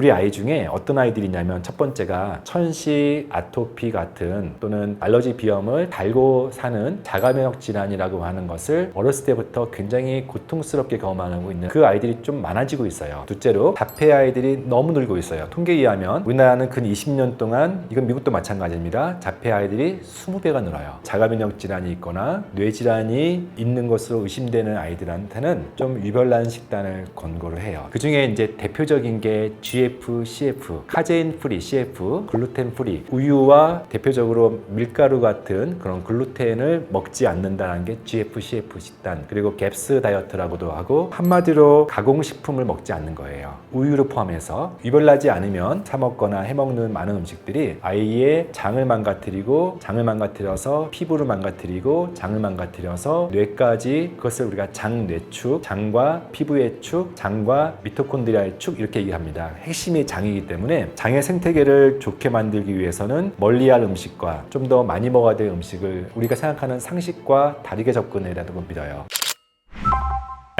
우리 아이 중에 어떤 아이들이 있냐면 첫 번째가 천식, 아토피 같은 또는 알러지 비염을 달고 사는 자가면역 질환이라고 하는 것을 어렸을 때부터 굉장히 고통스럽게 경험하고 있는 그 아이들이 좀 많아지고 있어요. 둘째로 자폐 아이들이 너무 늘고 있어요. 통계에 의하면 우리나라는 근 20년 동안 이건 미국도 마찬가지입니다. 자폐 아이들이 20배가 늘어요. 자가면역 질환이 있거나 뇌 질환이 있는 것으로 의심되는 아이들한테는 좀 유별난 식단을 권고를 해요. 그 중에 이제 대표적인 게 GF, CF, 카제인 프리, CF, 글루텐 프리, 우유와 대표적으로 밀가루 같은 그런 글루텐을 먹지 않는다는 게 GF, CF 식단 그리고 갭스 다이어트라고도 하고 한마디로 가공식품을 먹지 않는 거예요. 우유를 포함해서 유별나지 않으면 사 먹거나 해 먹는 많은 음식들이 아이의 장을 망가뜨리고 장을 망가뜨려서 피부를 망가뜨리고 장을 망가뜨려서 뇌까지 그것을 우리가 장뇌축, 장과 피부의 축, 장과 미토콘드리아의 축 이렇게 얘기합니다. 이 장이기 때문에 장의 생태계를 좋게 만들기 위해서는 멀리할 음식과 좀 더 많이 먹어야 될 음식을 우리가 생각하는 상식과 다르게 접근해야 된다고 믿어요.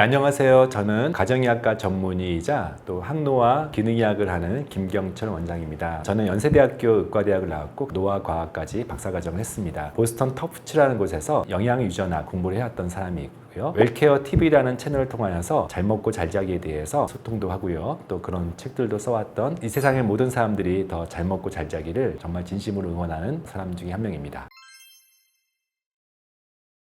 안녕하세요. 저는 가정의학과 전문의이자 또 항노화 기능의학을 하는 김경철 원장입니다. 저는 연세대학교 의과대학을 나왔고 노화과학까지 박사과정을 했습니다. 보스턴 터프츠라는 곳에서 영양유전학 공부를 해왔던 사람이 있고요. 웰케어 TV라는 채널을 통하여서 잘 먹고 잘 자기에 대해서 소통도 하고요. 또 그런 책들도 써왔던 이 세상의 모든 사람들이 더 잘 먹고 잘 자기를 정말 진심으로 응원하는 사람 중에 한 명입니다.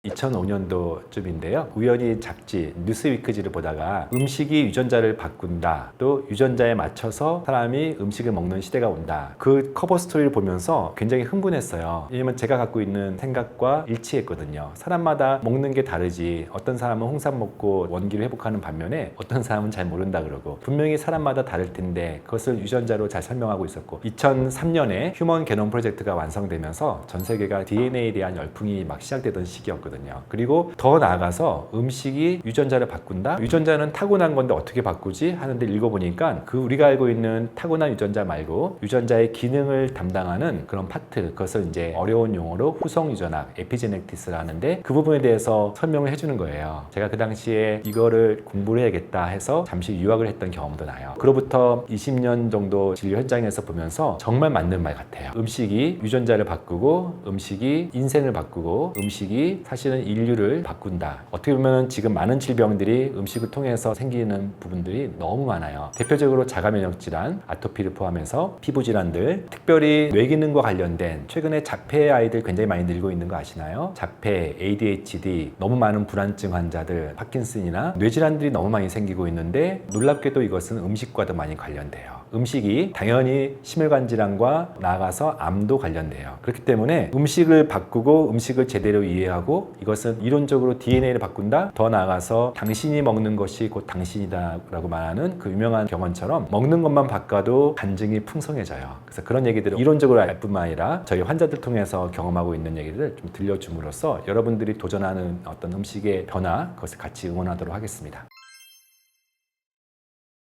2005년도쯤인데요. 우연히 잡지 뉴스위크지를 보다가 음식이 유전자를 바꾼다. 또 유전자에 맞춰서 사람이 음식을 먹는 시대가 온다. 그 커버 스토리를 보면서 굉장히 흥분했어요. 왜냐면 제가 갖고 있는 생각과 일치했거든요. 사람마다 먹는 게 다르지. 어떤 사람은 홍삼 먹고 원기를 회복하는 반면에 어떤 사람은 잘 모른다 그러고 분명히 사람마다 다를 텐데 그것을 유전자로 잘 설명하고 있었고 2003년에 휴먼 게놈 프로젝트가 완성되면서 전 세계가 DNA에 대한 열풍이 막 시작되던 시기였거든요. 그리고 더 나아가서 음식이 유전자를 바꾼다? 유전자는 타고난 건데 어떻게 바꾸지? 하는데 읽어보니까 그 우리가 알고 있는 타고난 유전자 말고 유전자의 기능을 담당하는 그런 파트, 그것을 이제 어려운 용어로 후성 유전학, 에피제네틱스를 하는데 그 부분에 대해서 설명을 해주는 거예요. 제가 그 당시에 이거를 공부를 해야겠다 해서 잠시 유학을 했던 경험도 나요. 그로부터 20년 정도 진료 현장에서 보면서 정말 맞는 말 같아요. 음식이 유전자를 바꾸고 음식이 인생을 바꾸고 음식이 사실 은 인류를 바꾼다. 어떻게 보면 지금 많은 질병들이 음식을 통해서 생기는 부분들이 너무 많아요. 대표적으로 자가면역 질환, 아토피를 포함해서 피부 질환들, 특별히 뇌 기능과 관련된 최근에 자폐 아이들 굉장히 많이 늘고 있는 거 아시나요? 자폐, ADHD, 너무 많은 불안증 환자들, 파킨슨이나 뇌 질환들이 너무 많이 생기고 있는데 놀랍게도 이것은 음식과도 많이 관련돼요. 음식이 당연히 심혈관 질환과 나아가서 암도 관련돼요. 그렇기 때문에 음식을 바꾸고 음식을 제대로 이해하고 이것은 이론적으로 DNA를 바꾼다. 더 나아가서 당신이 먹는 것이 곧 당신이다라고 말하는 그 유명한 경언처럼 먹는 것만 바꿔도 간증이 풍성해져요. 그래서 그런 얘기들을 이론적으로 알 뿐만 아니라 저희 환자들 통해서 경험하고 있는 얘기를 좀 들려줌으로써 여러분들이 도전하는 어떤 음식의 변화 그것을 같이 응원하도록 하겠습니다.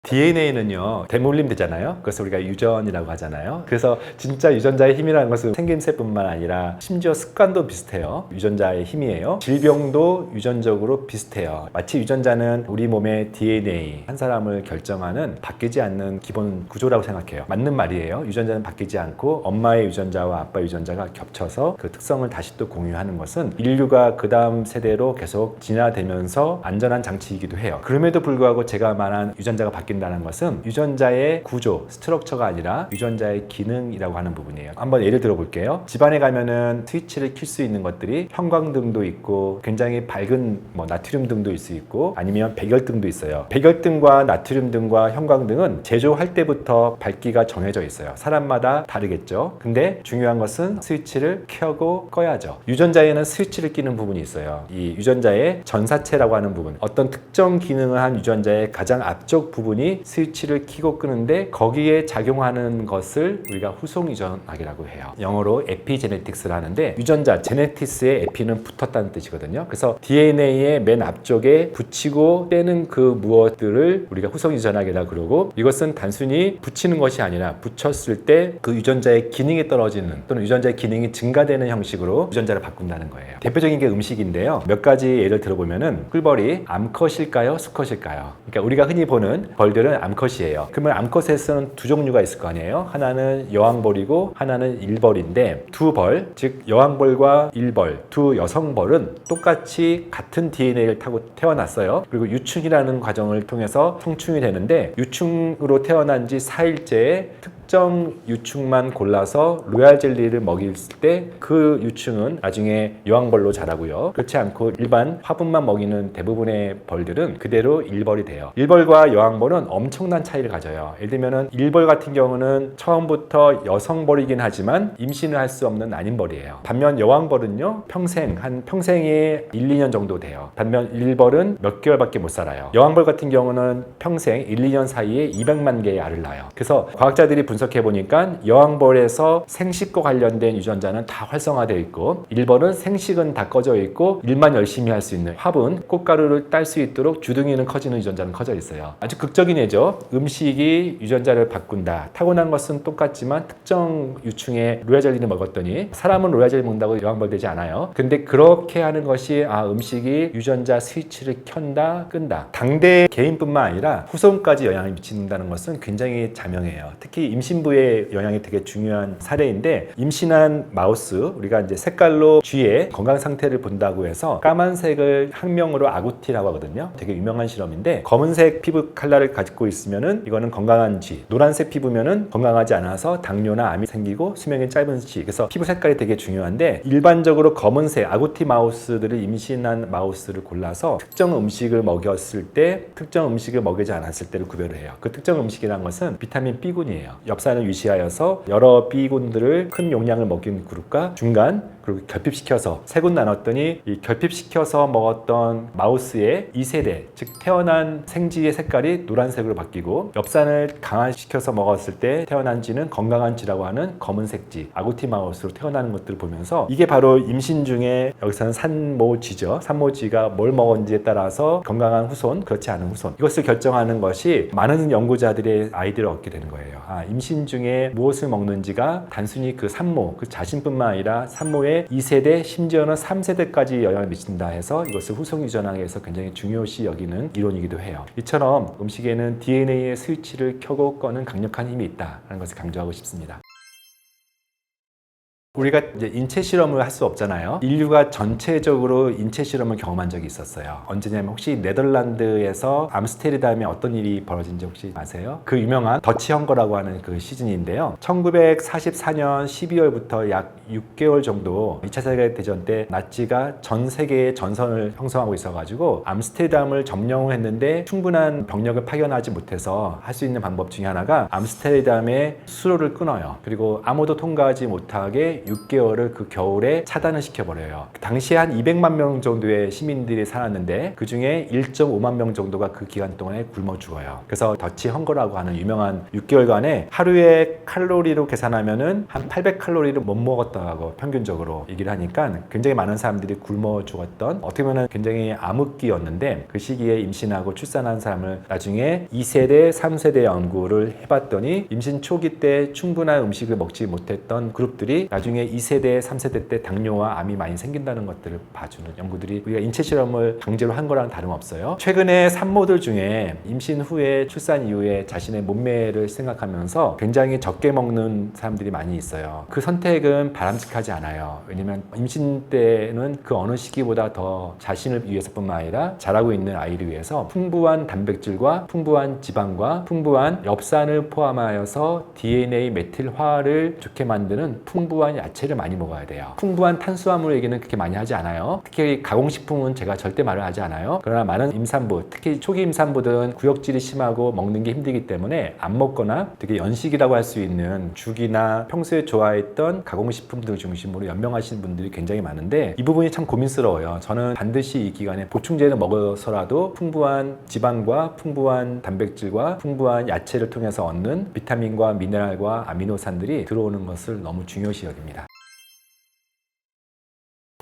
DNA는요 대물림 되잖아요. 그것을 우리가 유전이라고 하잖아요. 그래서 진짜 유전자의 힘이라는 것은 생김새뿐만 아니라 심지어 습관도 비슷해요. 유전자의 힘이에요. 질병도 유전적으로 비슷해요. 마치 유전자는 우리 몸의 DNA 한 사람을 결정하는 바뀌지 않는 기본 구조라고 생각해요. 맞는 말이에요. 유전자는 바뀌지 않고 엄마의 유전자와 아빠 유전자가 겹쳐서 그 특성을 다시 또 공유하는 것은 인류가 그 다음 세대로 계속 진화되면서 안전한 장치이기도 해요. 그럼에도 불구하고 제가 말한 유전자가 바뀐 바뀐다는 것은 유전자의 구조, 스트럭처가 아니라 유전자의 기능이라고 하는 부분이에요. 한번 예를 들어 볼게요. 집안에 가면은 스위치를 킬 수 있는 것들이 형광등도 있고 굉장히 밝은 뭐 나트륨 등도 있을 수 있고 아니면 백열등도 있어요. 백열등과 나트륨 등과 형광등은 제조할 때부터 밝기가 정해져 있어요. 사람마다 다르겠죠. 근데 중요한 것은 스위치를 켜고 꺼야죠. 유전자에는 스위치를 끼는 부분이 있어요. 이 유전자의 전사체라고 하는 부분, 어떤 특정 기능을 한 유전자의 가장 앞쪽 부분이 스위치를 켜고 끄는데 거기에 작용하는 것을 우리가 후속 유전학이라고 해요. 영어로 에피제네틱스를 하는데 유전자 제네티스의 에피는 붙었다는 뜻이거든요. 그래서 DNA의 맨 앞쪽에 붙이고 떼는 그 무엇들을 우리가 후속 유전학이라 그러고 이것은 단순히 붙이는 것이 아니라 붙였을 때 그 유전자의 기능이 떨어지는 또는 유전자의 기능이 증가되는 형식으로 유전자를 바꾼다는 거예요. 대표적인 게 음식인데요. 몇 가지 예를 들어보면은 꿀벌이 암컷일까요? 수컷일까요? 그러니까 우리가 흔히 보는 벌들은 암컷이에요. 그러면 암컷에서는 두 종류가 있을 거 아니에요? 하나는 여왕벌이고 하나는 일벌인데 두 벌, 즉 여왕벌과 일벌, 두 여성벌은 똑같이 같은 DNA를 타고 태어났어요. 그리고 유충이라는 과정을 통해서 성충이 되는데 유충으로 태어난 지 4일째에 특 정 유충만 골라서 로얄 젤리를 먹일 때 그 유충은 나중에 여왕벌로 자라고요. 그렇지 않고 일반 화분만 먹이는 대부분의 벌들은 그대로 일벌이 돼요. 일벌과 여왕벌은 엄청난 차이를 가져요. 예를 들면은 일벌 같은 경우는 처음부터 여성벌이긴 하지만 임신을 할 수 없는 난임벌이에요. 반면 여왕벌은요 평생 한 평생에 1, 2년 정도 돼요. 반면 일벌은 몇 개월밖에 못 살아요. 여왕벌 같은 경우는 평생 1, 2년 사이에 200만 개의 알을 낳아요. 그래서 과학자들이 분석해 보니까 여왕벌에서 생식과 관련된 유전자는 다 활성화되어 있고 일벌은 생식은 다 꺼져 있고 일만 열심히 할 수 있는 화분, 꽃가루를 딸 수 있도록 주둥이는 커지는 유전자는 커져 있어요. 아주 극적인 예죠. 음식이 유전자를 바꾼다. 타고난 것은 똑같지만 특정 유충의 로야젤리를 먹었더니 사람은 로야젤리 먹는다고 여왕벌 되지 않아요. 근데 그렇게 하는 것이 아 음식이 유전자 스위치를 켠다, 끈다. 당대 개인뿐만 아니라 후손까지 영향을 미친다는 것은 굉장히 자명해요. 특히 임신 부의 영향이 되게 중요한 사례인데 임신한 마우스 우리가 이제 색깔로 쥐의 건강 상태를 본다고 해서 까만색을 학명으로 아구티라고 하거든요. 되게 유명한 실험인데 검은색 피부 컬러를 가지고 있으면은 이거는 건강한 쥐, 노란색 피부면은 건강하지 않아서 당뇨나 암이 생기고 수명이 짧은 쥐. 그래서 피부 색깔이 되게 중요한데 일반적으로 검은색 아구티 마우스들을 임신한 마우스를 골라서 특정 음식을 먹였을 때 특정 음식을 먹이지 않았을 때를 구별을 해요. 그 특정 음식이란 것은 비타민 B군이에요. 엽산을 유지하여서 여러 B군들을 큰 용량을 먹인 그룹과 중간 그리고 결핍시켜서 세 군 나눴더니 이 결핍시켜서 먹었던 마우스의 2세대 즉 태어난 생쥐의 색깔이 노란색으로 바뀌고 엽산을 강화시켜서 먹었을 때 태어난 쥐는 건강한 쥐라고 하는 검은색 쥐 아구티 마우스로 태어나는 것들을 보면서 이게 바로 임신 중에 여기서는 산모쥐죠. 산모쥐가 뭘 먹었는지에 따라서 건강한 후손 그렇지 않은 후손. 이것을 결정하는 것이 많은 연구자들의 아이디어를 얻게 되는 거예요. 아 임신 중에 무엇을 먹는지가 단순히 그 산모 그 자신뿐만 아니라 산모의 2세대 심지어는 3세대까지 영향을 미친다 해서 이것을 후속 유전학에 서 굉장히 중요시 여기는 이론이기도 해요. 이처럼 음식에는 DNA의 스위치를 켜고 꺼는 강력한 힘이 있다는 것을 강조하고 싶습니다. 우리가 인체 실험을 할 수 없잖아요. 인류가 전체적으로 인체 실험을 경험한 적이 있었어요. 언제냐면 혹시 네덜란드에서 암스테르담에 어떤 일이 벌어진지 혹시 아세요? 그 유명한 더치 헝거라고 하는 그 시즌인데요. 1944년 12월부터 약 6개월 정도 2차 세계 대전 때 나치가 전 세계에 전선을 형성하고 있어가지고 암스테르담을 점령을 했는데 충분한 병력을 파견하지 못해서 할 수 있는 방법 중에 하나가 암스테르담의 수로를 끊어요. 그리고 아무도 통과하지 못하게 6개월을 그 겨울에 차단을 시켜버려요. 당시에 한 200만 명 정도의 시민들이 살았는데 그 중에 1.5만 명 정도가 그 기간 동안에 굶어 죽어요. 그래서 더치 헝거라고 하는 유명한 6개월간에 하루에 칼로리로 계산하면은 한 800칼로리를 못 먹었다고 평균적으로 얘기를 하니까 굉장히 많은 사람들이 굶어 죽었던 어떻게 보면 굉장히 암흑기였는데 그 시기에 임신하고 출산한 사람을 나중에 2세대, 3세대 연구를 해봤더니 임신 초기 때 충분한 음식을 먹지 못했던 그룹들이 나중에 2세대, 3세대 때 당뇨와 암이 많이 생긴다는 것들을 봐주는 연구들이 우리가 인체 실험을 강제로 한 거랑 다름없어요. 최근에 산모들 중에 임신 후에 출산 이후에 자신의 몸매를 생각하면서 굉장히 적게 먹는 사람들이 많이 있어요. 그 선택은 바람직하지 않아요. 왜냐면 임신 때는 그 어느 시기보다 더 자신을 위해서뿐만 아니라 자라고 있는 아이를 위해서 풍부한 단백질과 풍부한 지방과 풍부한 엽산을 포함하여서 DNA 메틸화를 좋게 만드는 풍부한 야채를 많이 먹어야 돼요. 풍부한 탄수화물 얘기는 그렇게 많이 하지 않아요. 특히 가공식품은 제가 절대 말을 하지 않아요. 그러나 많은 임산부, 특히 초기 임산부들은 구역질이 심하고 먹는 게 힘들기 때문에 안 먹거나 되게 연식이라고 할 수 있는 죽이나 평소에 좋아했던 가공식품들 중심으로 연명하시는 분들이 굉장히 많은데 이 부분이 참 고민스러워요. 저는 반드시 이 기간에 보충제를 먹어서라도 풍부한 지방과 풍부한 단백질과 풍부한 야채를 통해서 얻는 비타민과 미네랄과 아미노산들이 들어오는 것을 너무 중요시 여깁니다.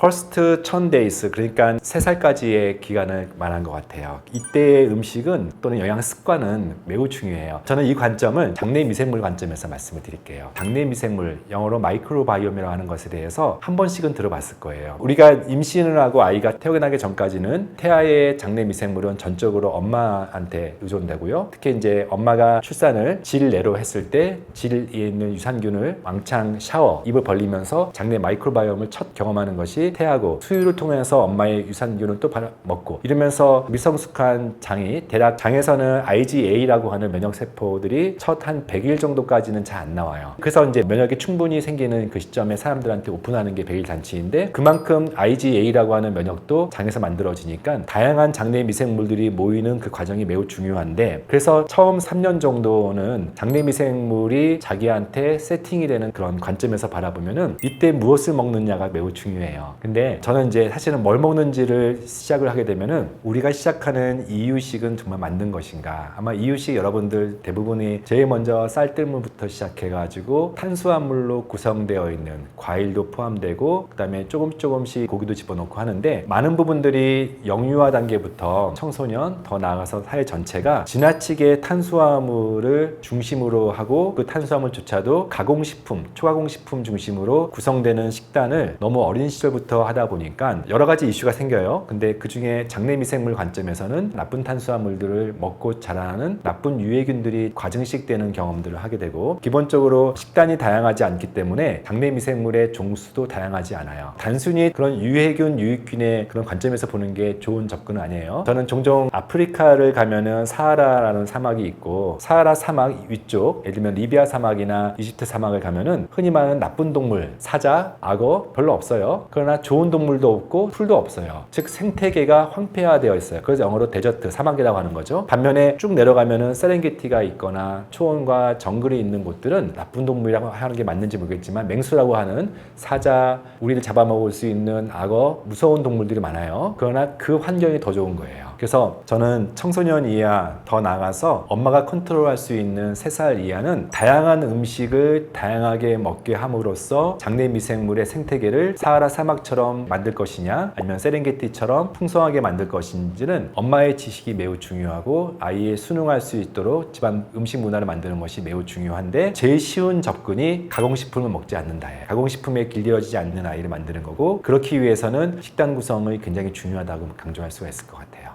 퍼스트 1000days 그러니까 3살까지의 기간을 말한 것 같아요. 이때의 음식은 또는 영양 습관은 매우 중요해요. 저는 이 관점을 장내 미생물 관점에서 말씀을 드릴게요. 장내 미생물 영어로 마이크로바이옴이라고 하는 것에 대해서 한 번씩은 들어봤을 거예요. 우리가 임신을 하고 아이가 태어나기 전까지는 태아의 장내 미생물은 전적으로 엄마한테 의존되고요. 특히 이제 엄마가 출산을 질내로 했을 때 질에 있는 유산균을 왕창 샤워, 입을 벌리면서 장내 마이크로바이옴을 첫 경험하는 것이 태아고 수유를 통해서 엄마의 유산균을 또 먹고 이러면서 미성숙한 장이 대략 장에서는 IgA라고 하는 면역 세포들이 첫 한 100일 정도까지는 잘 안 나와요. 그래서 이제 면역이 충분히 생기는 그 시점에 사람들한테 오픈하는 게 100일 잔치인데 그만큼 IgA라고 하는 면역도 장에서 만들어지니까 다양한 장내 미생물들이 모이는 그 과정이 매우 중요한데 그래서 처음 3년 정도는 장내 미생물이 자기한테 세팅이 되는 그런 관점에서 바라보면은 이때 무엇을 먹느냐가 매우 중요해요. 근데 저는 이제 사실은 뭘 먹는지를 시작을 하게 되면은 우리가 시작하는 이유식은 정말 맞는 것인가? 아마 이유식 여러분들 대부분이 제일 먼저 쌀뜨물부터 시작해가지고 탄수화물로 구성되어 있는 과일도 포함되고 그다음에 조금 조금씩 고기도 집어넣고 하는데 많은 부분들이 영유아 단계부터 청소년 더 나아가서 사회 전체가 지나치게 탄수화물을 중심으로 하고 그 탄수화물조차도 가공식품, 초가공식품 중심으로 구성되는 식단을 너무 어린 시절 부터 하다 보니까 여러 가지 이슈가 생겨요. 근데 그 중에 장내 미생물 관점에서는 나쁜 탄수화물들을 먹고 자라는 나쁜 유해균들이 과증식되는 경험들을 하게 되고 기본적으로 식단이 다양하지 않기 때문에 장내 미생물의 종수도 다양하지 않아요. 단순히 그런 유해균, 유익균의 그런 관점에서 보는 게 좋은 접근은 아니에요. 저는 종종 아프리카를 가면은 사하라라는 사막이 있고 사하라 사막 위쪽, 예를 들면 리비아 사막이나 이집트 사막을 가면은 흔히 말하는 나쁜 동물, 사자, 악어 별로 없어요. 그러나 좋은 동물도 없고 풀도 없어요. 즉 생태계가 황폐화되어 있어요. 그래서 영어로 데저트, 사막이라고 하는 거죠. 반면에 쭉 내려가면은 세렝게티가 있거나 초원과 정글이 있는 곳들은 나쁜 동물이라고 하는 게 맞는지 모르겠지만 맹수라고 하는 사자, 우리를 잡아먹을 수 있는 악어, 무서운 동물들이 많아요. 그러나 그 환경이 더 좋은 거예요. 그래서 저는 청소년 이하 더 나아가서 엄마가 컨트롤할 수 있는 3살 이하는 다양한 음식을 다양하게 먹게 함으로써 장내 미생물의 생태계를 사하라 사막처럼 만들 것이냐 아니면 세렝게티처럼 풍성하게 만들 것인지는 엄마의 지식이 매우 중요하고 아이의 순응할 수 있도록 집안 음식 문화를 만드는 것이 매우 중요한데 제일 쉬운 접근이 가공식품을 먹지 않는다예요. 가공식품에 길들여지지 않는 아이를 만드는 거고 그렇기 위해서는 식단 구성이 굉장히 중요하다고 강조할 수가 있을 것 같아요.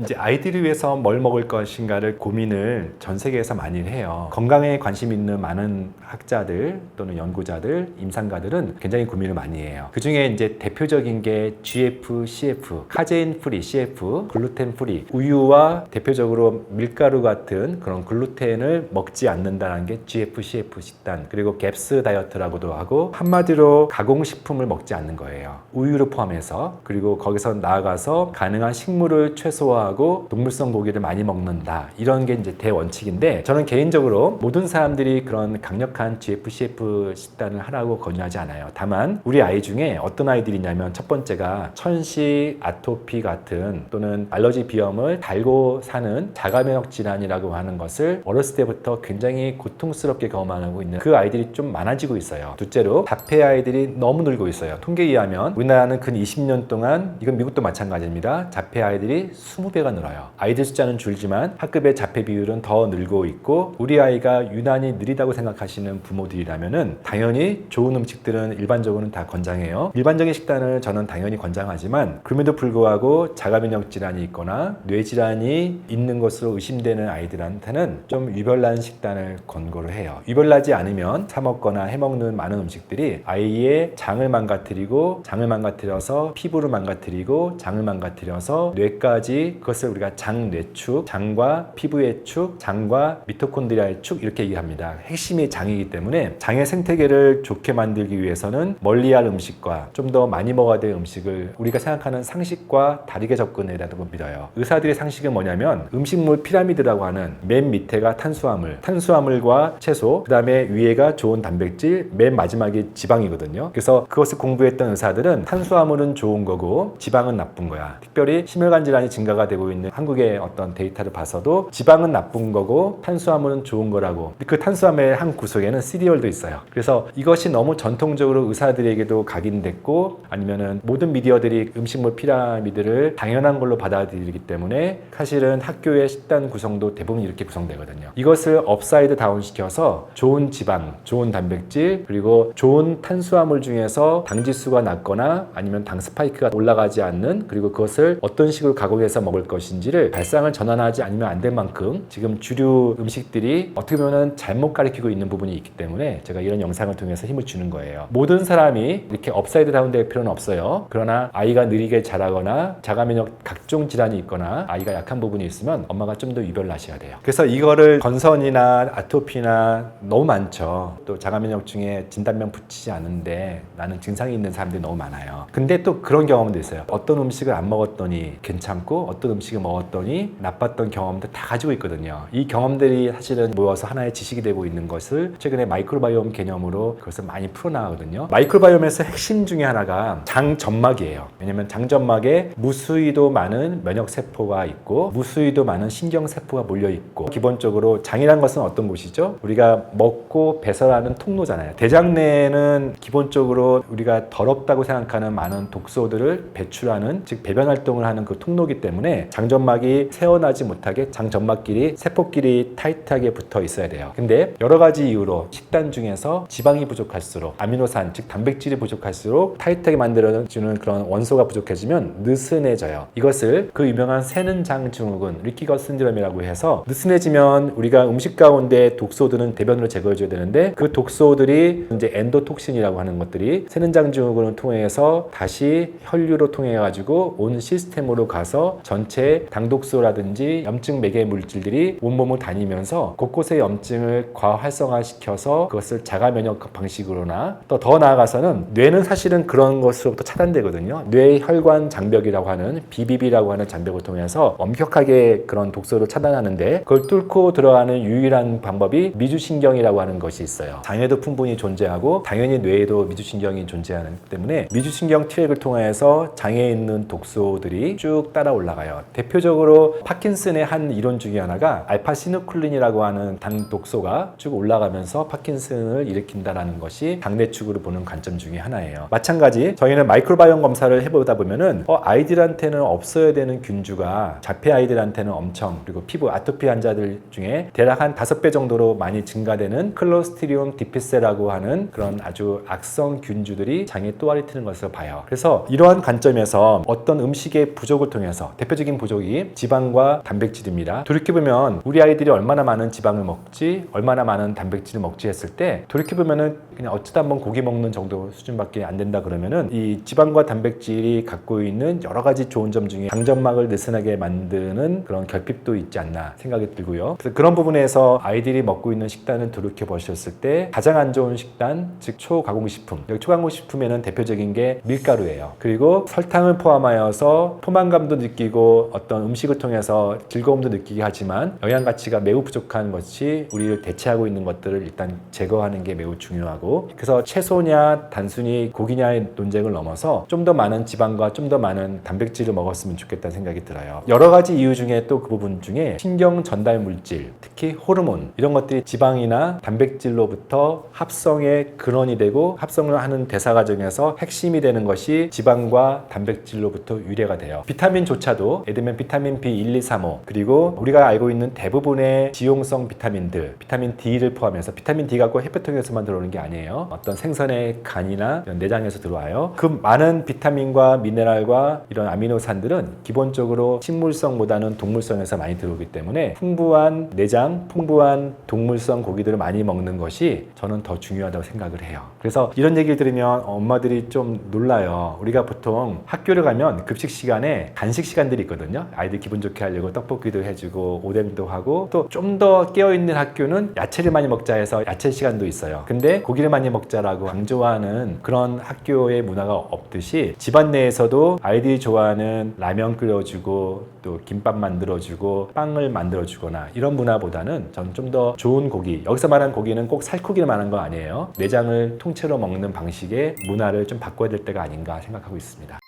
이제 아이들을 위해서 뭘 먹을 것인가를 고민을 전 세계에서 많이 해요. 건강에 관심 있는 많은 학자들 또는 연구자들, 임상가들은 굉장히 고민을 많이 해요. 그 중에 이제 대표적인 게 GF, CF, 카제인 프리, CF, 글루텐 프리, 우유와 대표적으로 밀가루 같은 그런 글루텐을 먹지 않는다는 게 GF, CF 식단, 그리고 갭스 다이어트라고도 하고 한마디로 가공식품을 먹지 않는 거예요. 우유를 포함해서 그리고 거기서 나아가서 가능한 식물을 최소화 하고 동물성 고기를 많이 먹는다. 이런 게 이제 대원칙인데 저는 개인적으로 모든 사람들이 그런 강력한 GFCF 식단을 하라고 권유하지 않아요. 다만 우리 아이 중에 어떤 아이들이냐면 첫 번째가 천식, 아토피 같은 또는 알러지 비염을 달고 사는 자가면역 질환이라고 하는 것을 어렸을 때부터 굉장히 고통스럽게 경험하고 있는 그 아이들이 좀 많아지고 있어요. 둘째로 자폐 아이들이 너무 늘고 있어요. 통계에 의하면 우리나라는 근 20년 동안 이건 미국도 마찬가지입니다. 자폐 아이들이 20 배가 늘어요. 아이들 숫자는 줄지만 학급의 자폐 비율은 더 늘고 있고 우리 아이가 유난히 느리다고 생각하시는 부모들이라면은 당연히 좋은 음식들은 일반적으로는 다 권장해요. 일반적인 식단을 저는 당연히 권장하지만 그럼에도 불구하고 자가면역 질환이 있거나 뇌 질환이 있는 것으로 의심되는 아이들한테는 좀 유별난 식단을 권고를 해요. 유별나지 않으면 사 먹거나 해 먹는 많은 음식들이 아이의 장을 망가뜨리고 장을 망가뜨려서 피부를 망가뜨리고 장을 망가뜨려서 뇌까지 그것을 우리가 장뇌축, 장과 피부의 축, 장과 미토콘드리아의 축 이렇게 얘기합니다. 핵심이 장이기 때문에 장의 생태계를 좋게 만들기 위해서는 멀리할 음식과 좀 더 많이 먹어야 될 음식을 우리가 생각하는 상식과 다르게 접근해야라고 믿어요. 의사들의 상식은 뭐냐면 음식물 피라미드라고 하는 맨 밑에가 탄수화물, 탄수화물과 채소, 그 다음에 위에가 좋은 단백질, 맨 마지막이 지방이거든요. 그래서 그것을 공부했던 의사들은 탄수화물은 좋은 거고 지방은 나쁜 거야. 특별히 심혈관 질환이 증가가 되고 있는 한국의 어떤 데이터를 봐서도 지방은 나쁜 거고 탄수화물은 좋은 거라고 그 탄수화물의 한 구석에는 시리얼도 있어요. 그래서 이것이 너무 전통적으로 의사들에게도 각인됐고 아니면은 모든 미디어들이 음식물 피라미드를 당연한 걸로 받아들이기 때문에 사실은 학교의 식단 구성도 대부분 이렇게 구성되거든요. 이것을 업사이드 다운 시켜서 좋은 지방, 좋은 단백질 그리고 좋은 탄수화물 중에서 당 지수가 낮거나 아니면 당 스파이크가 올라가지 않는 그리고 그것을 어떤 식으로 가공해서 먹을 것인지를 발상을 전환하지 않으면 안 될 만큼 지금 주류 음식들이 어떻게 보면 잘못 가리키고 있는 부분이 있기 때문에 제가 이런 영상을 통해서 힘을 주는 거예요. 모든 사람이 이렇게 업사이드 다운 될 필요는 없어요. 그러나 아이가 느리게 자라거나 자가 면역 각종 질환이 있거나 아이가 약한 부분이 있으면 엄마가 좀 더 유별나셔야 돼요. 그래서 이거를 건선이나 아토피나 너무 많죠. 또 자가 면역 중에 진단명 붙이지 않은데 나는 증상이 있는 사람들이 너무 많아요. 근데 또 그런 경험도 있어요. 어떤 음식을 안 먹었더니 괜찮고 어떤 음식을 먹었더니 나빴던 경험들 다 가지고 있거든요. 이 경험들이 사실은 모여서 하나의 지식이 되고 있는 것을 최근에 마이크로바이옴 개념으로 그것을 많이 풀어나가거든요. 마이크로바이옴에서 핵심 중에 하나가 장점막이에요. 왜냐면 장점막에 무수히도 많은 면역 세포가 있고 무수히도 많은 신경 세포가 몰려 있고 기본적으로 장이란 것은 어떤 곳이죠? 우리가 먹고 배설하는 통로잖아요. 대장 내에는 기본적으로 우리가 더럽다고 생각하는 많은 독소들을 배출하는 즉 배변 활동을 하는 그 통로기 때문에 장점막이 새어나지 못하게 장점막끼리 세포끼리 타이트하게 붙어 있어야 돼요. 근데 여러 가지 이유로 식단 중에서 지방이 부족할수록 아미노산 즉 단백질이 부족할수록 타이트하게 만들어주는 그런 원소가 부족해지면 느슨해져요. 이것을 그 유명한 새는 장 증후군 리키거 신드롬이라고 해서 느슨해지면 우리가 음식 가운데 독소들은 대변으로 제거해줘야 되는데 그 독소들이 이제 엔도톡신이라고 하는 것들이 새는 장 증후군을 통해서 다시 혈류로 통해 가지고 온 시스템으로 가서 전체 당독소라든지 염증 매개 물질들이 온몸을 다니면서 곳곳의 염증을 과활성화시켜서 그것을 자가 면역 방식으로나 또 더 나아가서는 뇌는 사실은 그런 것으로부터 차단되거든요. 뇌 혈관 장벽이라고 하는 BBB라고 하는 장벽을 통해서 엄격하게 그런 독소를 차단하는데 그걸 뚫고 들어가는 유일한 방법이 미주신경이라고 하는 것이 있어요. 장에도 풍분히 존재하고 당연히 뇌에도 미주신경이 존재하기 때문에 미주신경 트랙을 통해서 장에 있는 독소들이 쭉 따라 올라가요. 대표적으로 파킨슨의 한 이론 중에 하나가 알파 시누클린이라고 하는 당 독소가 쭉 올라가면서 파킨슨을 일으킨다라는 것이 당내 축으로 보는 관점 중에 하나예요. 마찬가지 저희는 마이크로바이옴 검사를 해보다 보면은 어, 아이들한테는 없어야 되는 균주가 자폐 아이들한테는 엄청 그리고 피부 아토피 환자들 중에 대략 한 다섯 배 정도로 많이 증가되는 클로스트리움 디피세라고 하는 그런 아주 악성 균주들이 장에 또아리 트는 것을 봐요. 그래서 이러한 관점에서 어떤 음식의 부족을 통해서 대표적인 부족이 지방과 단백질입니다. 돌이켜보면 우리 아이들이 얼마나 많은 지방을 먹지, 얼마나 많은 단백질을 먹지 했을 때 돌이켜보면은 그냥 어쩌다 한번 고기 먹는 정도 수준밖에 안 된다 그러면은 이 지방과 단백질이 갖고 있는 여러 가지 좋은 점 중에 장점막을 느슨하게 만드는 그런 결핍도 있지 않나 생각이 들고요. 그래서 그런 부분에서 아이들이 먹고 있는 식단을 돌이켜 보셨을 때 가장 안 좋은 식단, 즉 초가공식품. 여기 초가공식품에는 대표적인 게 밀가루예요. 그리고 설탕을 포함하여서 포만감도 느끼고 어떤 음식을 통해서 즐거움도 느끼게 하지만 영양 가치가 매우 부족한 것이 우리를 대체하고 있는 것들을 일단 제거하는 게 매우 중요하고 그래서 채소냐 단순히 고기냐의 논쟁을 넘어서 좀 더 많은 지방과 좀 더 많은 단백질을 먹었으면 좋겠다는 생각이 들어요. 여러 가지 이유 중에 또 그 부분 중에 신경 전달 물질, 특히 호르몬 이런 것들이 지방이나 단백질로부터 합성의 근원이 되고 합성을 하는 대사 과정에서 핵심이 되는 것이 지방과 단백질로부터 유래가 돼요. 비타민조차도 예를 들면 비타민 B1, 2, 3, 5 그리고 우리가 알고 있는 대부분의 지용성 비타민들, 비타민 D를 포함해서 비타민 D가 꼭 햇볕통에서만 들어오는 게 아니에요. 어떤 생선의 간이나 내장에서 들어와요. 그 많은 비타민과 미네랄과 이런 아미노산들은 기본적으로 식물성보다는 동물성에서 많이 들어오기 때문에 풍부한 내장, 풍부한 동물성 고기들을 많이 먹는 것이 저는 더 중요하다고 생각을 해요. 그래서 이런 얘기를 들으면 엄마들이 좀 놀라요. 우리가 보통 학교를 가면 급식 시간에 간식 시간들이 있거든요. 아이들 기분 좋게 하려고 떡볶이도 해주고 오뎅도 하고 또 좀 더 깨어있는 학교는 야채를 많이 먹자 해서 야채 시간도 있어요. 근데 고기를 많이 먹자라고 강조하는 그런 학교의 문화가 없듯이 집안 내에서도 아이들이 좋아하는 라면 끓여주고 또 김밥 만들어주고 빵을 만들어주거나 이런 문화보다는 전 좀 더 좋은 고기 여기서 말하는 고기는 꼭 살코기를 말하는 거 아니에요. 내장을 통 째로 먹는 방식의 문화를 좀 바꿔야 될 때가 아닌가 생각하고 있습니다.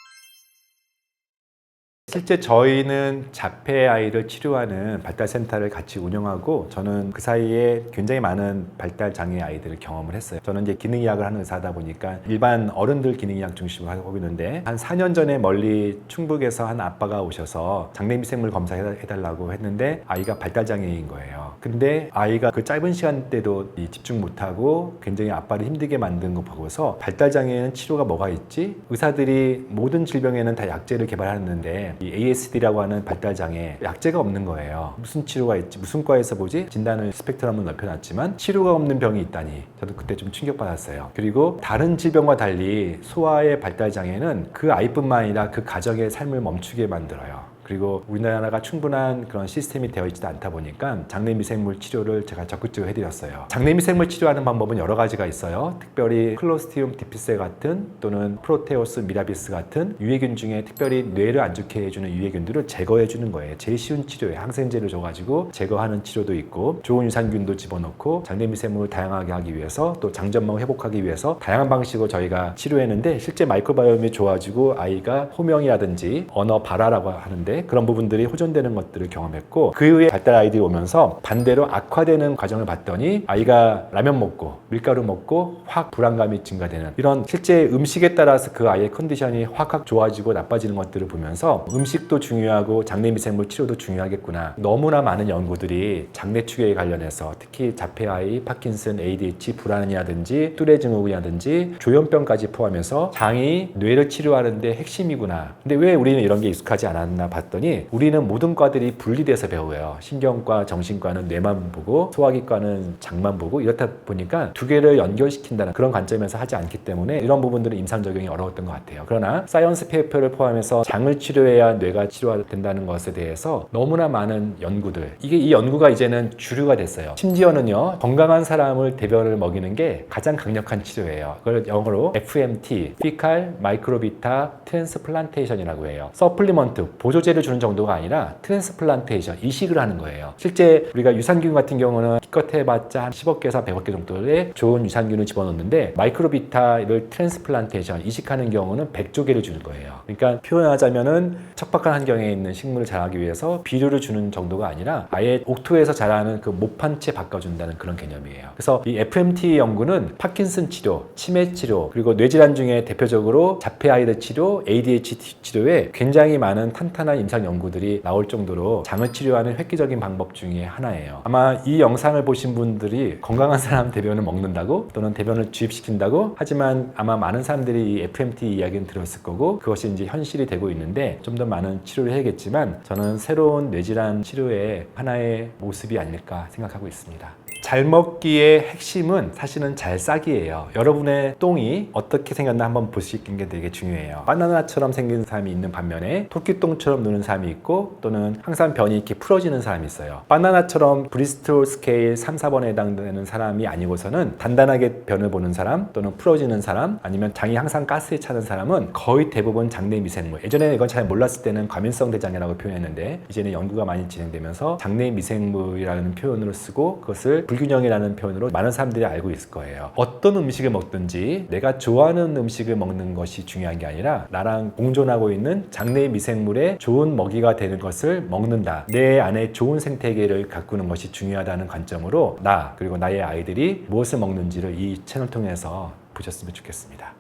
실제 저희는 자폐 아이를 치료하는 발달센터를 같이 운영하고 저는 그 사이에 굉장히 많은 발달 장애 아이들을 경험을 했어요. 저는 이제 기능의학을 하는 의사다 보니까 일반 어른들 기능의학 중심으로 하고 있는데 한 4년 전에 멀리 충북에서 한 아빠가 오셔서 장내미생물 검사해달라고 했는데 아이가 발달 장애인 거예요. 근데 아이가 그 짧은 시간대도 이 집중 못하고 굉장히 아빠를 힘들게 만든 거 보고서 발달 장애는 치료가 뭐가 있지? 의사들이 모든 질병에는 다 약제를 개발하는데 이 ASD라고 하는 발달 장애 약제가 없는 거예요. 무슨 치료가 있지? 무슨 과에서 보지? 진단을 스펙트럼을 넓혀놨지만 치료가 없는 병이 있다니 저도 그때 좀 충격받았어요. 그리고 다른 질병과 달리 소아의 발달 장애는 그 아이뿐만 아니라 그 가정의 삶을 멈추게 만들어요. 그리고 우리나라가 충분한 그런 시스템이 되어 있지도 않다 보니까 장내 미생물 치료를 제가 적극적으로 해드렸어요. 장내 미생물 치료하는 방법은 여러 가지가 있어요. 특별히 클로스티움 디피세 같은 또는 프로테오스 미라비스 같은 유해균 중에 특별히 뇌를 안 좋게 해주는 유해균들을 제거해 주는 거예요. 제일 쉬운 치료예요. 항생제를 줘가지고 제거하는 치료도 있고 좋은 유산균도 집어넣고 장내 미생물을 다양하게 하기 위해서 또 장전망을 회복하기 위해서 다양한 방식으로 저희가 치료했는데 실제 마이크로바이옴이 좋아지고 아이가 호명이라든지 언어 발화라고 하는데 그런 부분들이 호전되는 것들을 경험했고 그 이후에 발달 아이들이 오면서 반대로 악화되는 과정을 봤더니 아이가 라면 먹고 밀가루 먹고 확 불안감이 증가되는 이런 실제 음식에 따라서 그 아이의 컨디션이 확확 좋아지고 나빠지는 것들을 보면서 음식도 중요하고 장내 미생물 치료도 중요하겠구나. 너무나 많은 연구들이 장내 축에 관련해서 특히 자폐 아이, 파킨슨, ADHD 불안이라든지 뚜레 증후군이라든지 조현병까지 포함해서 장이 뇌를 치료하는데 핵심이구나. 근데 왜 우리는 이런 게 익숙하지 않았나 봤 더니 우리는 모든 과들이 분리돼서 배워요. 신경과 정신과는 뇌만 보고 소화기과는 장만 보고 이렇다 보니까 두 개를 연결시킨다는 그런 관점에서 하지 않기 때문에 이런 부분들은 임상 적용이 어려웠던 것 같아요. 그러나 사이언스 페이퍼를 포함해서 장을 치료해야 뇌가 치료된다는 것에 대해서 너무나 많은 연구들 이게 이 연구가 이제는 주류가 됐어요. 심지어는요 건강한 사람을 대변을 먹이는 게 가장 강력한 치료예요. 그걸 영어로 FMT, 피칼 마이크로비타 트랜스플란테이션이라고 해요. 서플리먼트 보조제 를 주는 정도가 아니라 트랜스플란테이션 이식을 하는 거예요. 실제 우리가 유산균 같은 경우는 기껏 해봤자 한 10억 개에서 100억 개 정도의 좋은 유산균을 집어넣는데 마이크로비타를 트랜스플란테이션 이식하는 경우는 100조 개를 주는 거예요. 그러니까 표현하자면은 척박한 환경에 있는 식물을 자라기 위해서 비료를 주는 정도가 아니라 아예 옥토에서 자라는 그 목판채 바꿔준다는 그런 개념이에요. 그래서 이 FMT 연구는 파킨슨 치료, 치매 치료, 그리고 뇌질환 중에 대표적으로 자폐 아이들 치료, ADHD 치료에 굉장히 많은 탄탄한 임상 연구들이 나올 정도로 장을 치료하는 획기적인 방법 중에 하나예요. 아마 이 영상을 보신 분들이 건강한 사람 대변을 먹는다고 또는 대변을 주입시킨다고 하지만 아마 많은 사람들이 이 FMT 이야기는 들었을 거고 그것이 이제 현실이 되고 있는데 좀 더 많은 치료를 해야겠지만 저는 새로운 뇌질환 치료의 하나의 모습이 아닐까 생각하고 있습니다. 잘 먹기의 핵심은 사실은 잘 싸기예요. 여러분의 똥이 어떻게 생겼나 한번 보시는 게 되게 중요해요. 바나나처럼 생긴 사람이 있는 반면에 토끼똥처럼 노는 사람이 있고 또는 항상 변이 이렇게 풀어지는 사람이 있어요. 바나나처럼 브리스톨 스케일 3, 4번에 해당되는 사람이 아니고서는 단단하게 변을 보는 사람 또는 풀어지는 사람 아니면 장이 항상 가스에 차는 사람은 거의 대부분 장내 미생물. 예전에 이건 잘 몰랐을 때는 과민성 대장이라고 표현했는데 이제는 연구가 많이 진행되면서 장내 미생물이라는 표현으로 쓰고 그것을 불균형이라는 표현으로 많은 사람들이 알고 있을 거예요. 어떤 음식을 먹든지 내가 좋아하는 음식을 먹는 것이 중요한 게 아니라 나랑 공존하고 있는 장내 미생물의 좋은 먹이가 되는 것을 먹는다. 내 안에 좋은 생태계를 가꾸는 것이 중요하다는 관점으로 나 그리고 나의 아이들이 무엇을 먹는지를 이 채널 통해서 보셨으면 좋겠습니다.